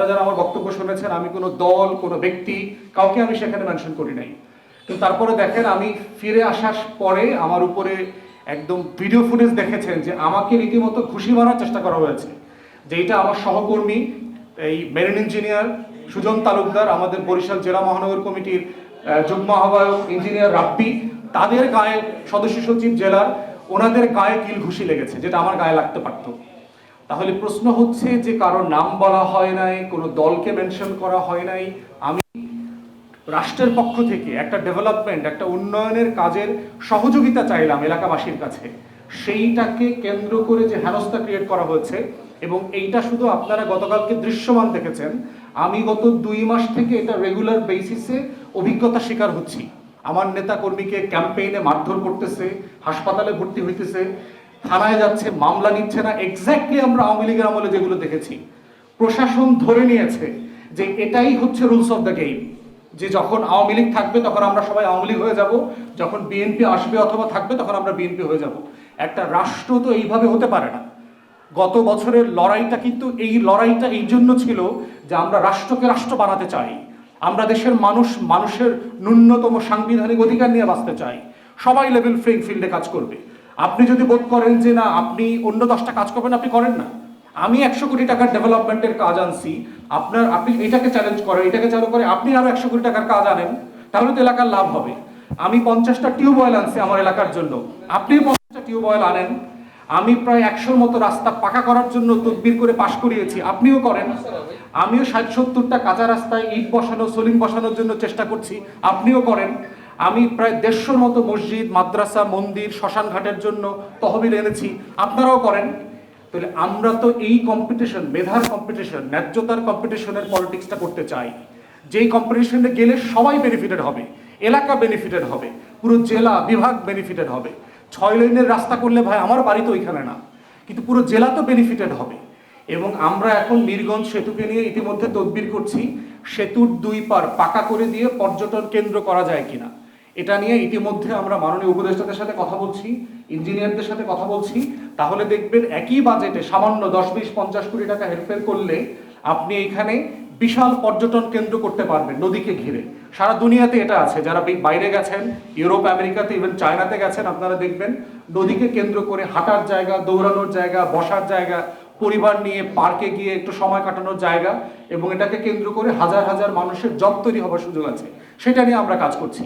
আপনারা যারা আমার বক্তব্য শুনেছেন, আমি কোনো দল, কোনো ব্যক্তি কাউকে আমি সেখানে মেনশন করি নাই। কিন্তু তারপরে দেখেন, আমি ফিরে আসার পরে আমার উপরে একদম ভিডিও ফুটেজ দেখেছেন যে আমাকে রীতিমতো খুশি মারার চেষ্টা করা হয়েছে। যে এটা আমার সহকর্মী, এই মেরিন ইঞ্জিনিয়ার সুজন তালুকদার, আমাদের বরিশাল জেলা মহানগর কমিটির যুগ্ম আহ্বায়ক ইঞ্জিনিয়ার রাব্বি, তাদের গায়ে সদস্য সচিব জেলার, ওনাদের গায়ে কিল ঘুষি লেগেছে, যেটা আমার গায়ে লাগতে পারতো। তাহলে প্রশ্ন হচ্ছে যে কারোর নাম বলা হয় নাই, কোনো দলকে মেনশন করা হয় নাই। আমি রাষ্ট্রের পক্ষ থেকে একটা ডেভেলপমেন্ট একটা উন্নয়নের কাজের সহযোগিতা চাইলাম এলাকাবাসীর কাছে। সেইটাকে কেন্দ্র করে যে হেনস্থা ক্রিয়েট করা হয়েছে এবং এইটা শুধু আপনারা গতকালকে দৃশ্যমান দেখেছেন। আমি গত দুই মাস থেকে এটা রেগুলার বেসিসে অভিজ্ঞতা শিকার হচ্ছি। আমার নেতা কর্মীকে ক্যাম্পেইনে মারধর করতেছে, হাসপাতালে ভর্তি হইতেছে। থানায় যাচ্ছে, মামলা নিচ্ছে না। এক্স্যাক্টলি আমরা আওয়ামী লীগের আমলে যেগুলো দেখেছি। প্রশাসন ধরে নিয়েছে যে এটাই হচ্ছে রুলস অফ দ্য গেম যে যখন আওয়ামী লীগ থাকবে তখন আমরা সবাই আওয়ামী লীগ হয়ে যাব। যখন বিএনপি আসবে অথবা থাকবে তখন আমরা বিএনপি হয়ে যাব। একটা রাষ্ট্র তো এইভাবে হতে পারে না। গত বছরের লড়াইটা কিন্তু এই লড়াইটা এই জন্য ছিল যে আমরা রাষ্ট্রকে রাষ্ট্র বানাতে চাই। আমরা দেশের মানুষ, মানুষের ন্যূনতম সাংবিধানিক অধিকার নিয়ে বাঁচতে চাই। সবাই লেভেল ফ্রিং ফিল্ডে কাজ করবে। আপনি যদি বোধ করেন যে না, আপনি অন্য দশটা কাজ করবেন, আপনি করেন না। আমি একশো কোটি টাকার ডেভেলপমেন্টের কাজ আনছি, আপনার, আপনি এটাকে চ্যালেঞ্জ করেন, এটাকে চালু করে আপনি আরও একশো কোটি টাকার কাজ আনেন, তাহলে তো এলাকার লাভ হবে। আমি পঞ্চাশটা টিউবওয়েল আনছি আমার এলাকার জন্য। আপনি পঞ্চাশটা টিউবওয়েল আনেন, আমি প্রায় একশোর মতো রাস্তা পাকা করার জন্য তদবির করে পাশ করিয়েছি, আপনিও করেন। আমিও ষাট সত্তরটা কাঁচা রাস্তায় ইট বসানো সোলিং বসানোর জন্য চেষ্টা করছি, আপনিও করেন। আমি প্রায় দেড়শোর মতো মসজিদ, মাদ্রাসা, মন্দির শ্মশান ঘাটের জন্য তহবিল এনেছি। আপনারাও করেন। তাহলে আমরা তো এই কম্পিটিশন মেধার কম্পিটিশন ন্যায্যতার কম্পিটিশনের পলিটিক্সটা করতে চাই। যেই কম্পিটিশনে গেলে সবাই বেনিফিটেড হবে, এলাকা বেনিফিটেড হবে, পুরো জেলা, বিভাগ বেনিফিটেড হবে। ছয় লাইনের রাস্তা করলে ভাই আমার বাড়ি তো ওইখানে না, কিন্তু পুরো জেলা তো বেনিফিটেড হবে। এবং আমরা এখন মিরগঞ্জ সেতুকে নিয়ে ইতিমধ্যে তদবির করছি। সেতুর দুই পার পাকা করে দিয়ে পর্যটন কেন্দ্র করা যায় কিনা। এটা নিয়ে ইতিমধ্যে আমরা মাননীয় উপদেষ্টাদের সাথে কথা বলছি, ইঞ্জিনিয়ারদের সাথে কথা বলছি। তাহলে দেখবেন একই বাজেটে সামান্য দশ বিশ পঞ্চাশ কোটি টাকা হেরফের করলে আপনি এখানে বিশাল পর্যটন কেন্দ্র করতে পারবেন নদীকে ঘিরে। সারা দুনিয়াতে এটা আছে। যারা বাইরে গেছেন, ইউরোপ, আমেরিকাতে ইভেন চায়নাতে গেছেন, আপনারা দেখবেন নদীকে কেন্দ্র করে হাঁটার জায়গা, দৌড়ানোর জায়গা, বসার জায়গা, পরিবার নিয়ে পার্কে গিয়ে একটু সময় কাটানোর জায়গা এবং এটাকে কেন্দ্র করে হাজার হাজার মানুষের জব তৈরি হওয়ার সুযোগ আছে। সেটা নিয়ে আমরা কাজ করছি।